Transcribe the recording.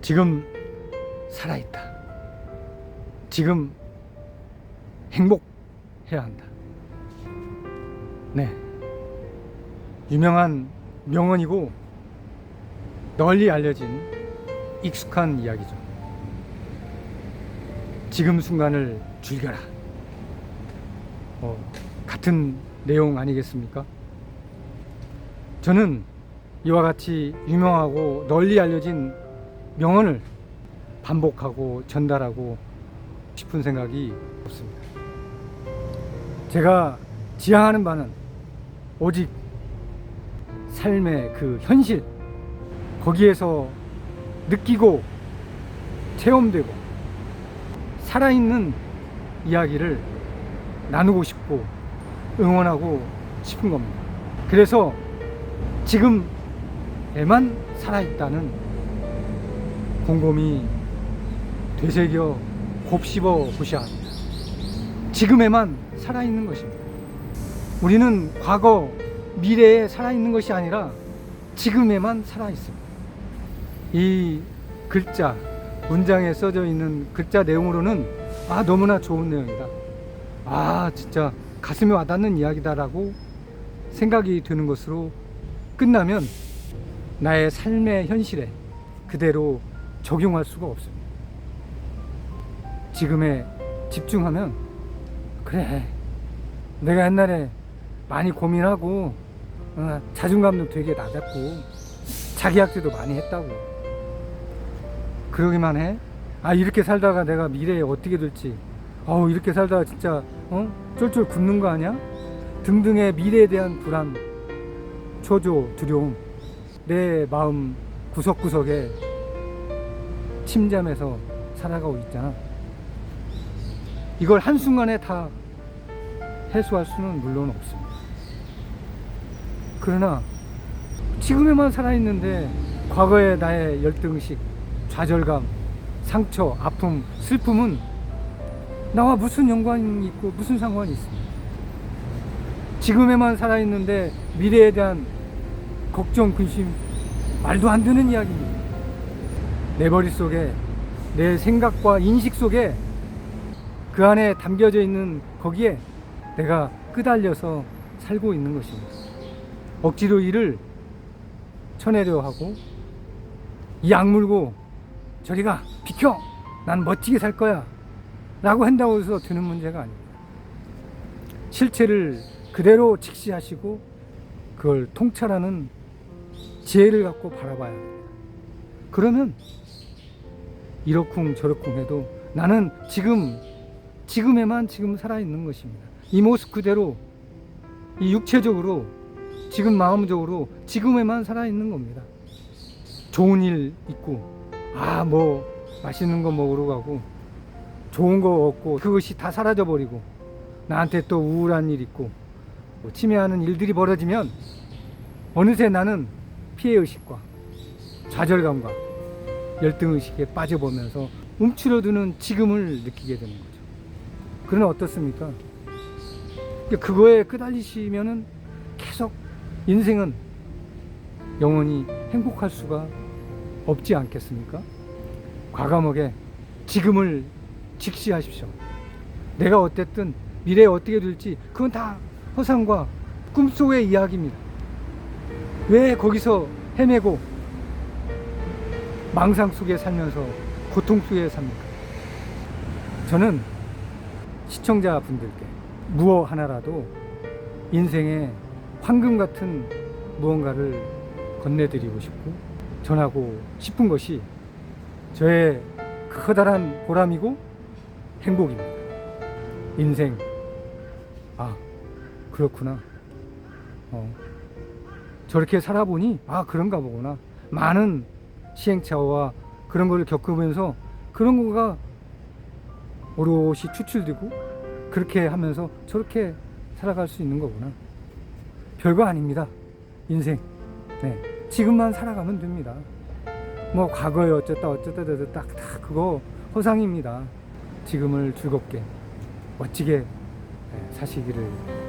지금 살아있다. 지금 행복해야 한다. 네. 유명한 명언이고 널리 알려진 익숙한 이야기죠. 지금 순간을 즐겨라. 어, 같은 내용 아니겠습니까? 저는 이와 같이 유명하고 널리 알려진 명언을 반복하고 전달하고 싶은 생각이 없습니다. 제가 지향하는 바는 오직 삶의 그 현실, 거기에서 느끼고 체험되고 살아있는 이야기를 나누고 싶고 응원하고 싶은 겁니다. 그래서 지금에만 살아있다는 곰곰이 되새겨 곱씹어 보셔야 합니다. 지금에만 살아있는 것입니다. 우리는 과거, 미래에 살아있는 것이 아니라 지금에만 살아있습니다. 이 글자, 문장에 써져 있는 글자 내용으로는 아, 너무나 좋은 내용이다. 아, 진짜 가슴에 와닿는 이야기다라고 생각이 드는 것으로 끝나면 나의 삶의 현실에 그대로 적용할 수가 없습니다. 지금에 집중하면 그래 내가 옛날에 많이 고민하고 어, 자존감도 되게 낮았고 자기 학대도 많이 했다고 그러기만 해. 아 이렇게 살다가 내가 미래에 어떻게 될지 어우 이렇게 살다가 진짜 어 쫄쫄 굶는 거 아니야? 등등의 미래에 대한 불안, 초조, 두려움 내 마음 구석구석에 침잠해서 살아가고 있잖아. 이걸 한순간에 다 해소할 수는 물론 없습니다. 그러나 지금에만 살아있는데 과거의 나의 열등식, 좌절감, 상처, 아픔, 슬픔은 나와 무슨 연관이 있고 무슨 상관이 있습니까? 지금에만 살아있는데 미래에 대한 걱정, 근심, 말도 안 되는 이야기입니다. 내 머릿속에, 내 생각과 인식 속에 그 안에 담겨져 있는 거기에 내가 끄달려서 살고 있는 것입니다. 억지로 일을 쳐내려 하고 이 악물고 저리가 비켜 난 멋지게 살 거야 라고 한다고 해서 되는 문제가 아닙니다. 실체를 그대로 직시하시고 그걸 통찰하는 지혜를 갖고 바라봐야 합니다. 그러면 이러쿵 저러쿵 해도 나는 지금 지금에만 지금 살아있는 것입니다. 이 모습 그대로 이 육체적으로 지금 마음적으로 지금에만 살아있는 겁니다. 좋은 일 있고 아 뭐 맛있는 거 먹으러 가고 좋은 거 얻고 그것이 다 사라져 버리고 나한테 또 우울한 일 있고 뭐 침해하는 일들이 벌어지면 어느새 나는 피해 의식과 좌절감과 열등 의식에 빠져보면서 움츠러드는 지금을 느끼게 되는 거죠. 그러나 어떻습니까? 그거에 끄달리시면은 계속 인생은 영원히 행복할 수가 없지 않겠습니까? 과감하게 지금을 직시하십시오. 내가 어땠든 미래에 어떻게 될지 그건 다 허상과 꿈속의 이야기입니다. 왜 거기서 헤매고 망상 속에 살면서 고통 속에 삽니까? 저는 시청자분들께 무엇 하나라도 인생에 황금 같은 무언가를 건네드리고 싶고 전하고 싶은 것이 저의 커다란 보람이고 행복입니다. 인생, 아, 그렇구나. 어, 저렇게 살아보니, 아, 그런가 보구나. 많은 시행착오와 그런 거를 겪으면서 그런 거가 오롯이 추출되고 그렇게 하면서 저렇게 살아갈 수 있는 거구나. 별거 아닙니다. 인생. 네. 지금만 살아가면 됩니다. 뭐 과거에 어쨌다 어쨌다 어쨌다 다, 다 그거 허상입니다. 지금을 즐겁게 멋지게 네, 사시기를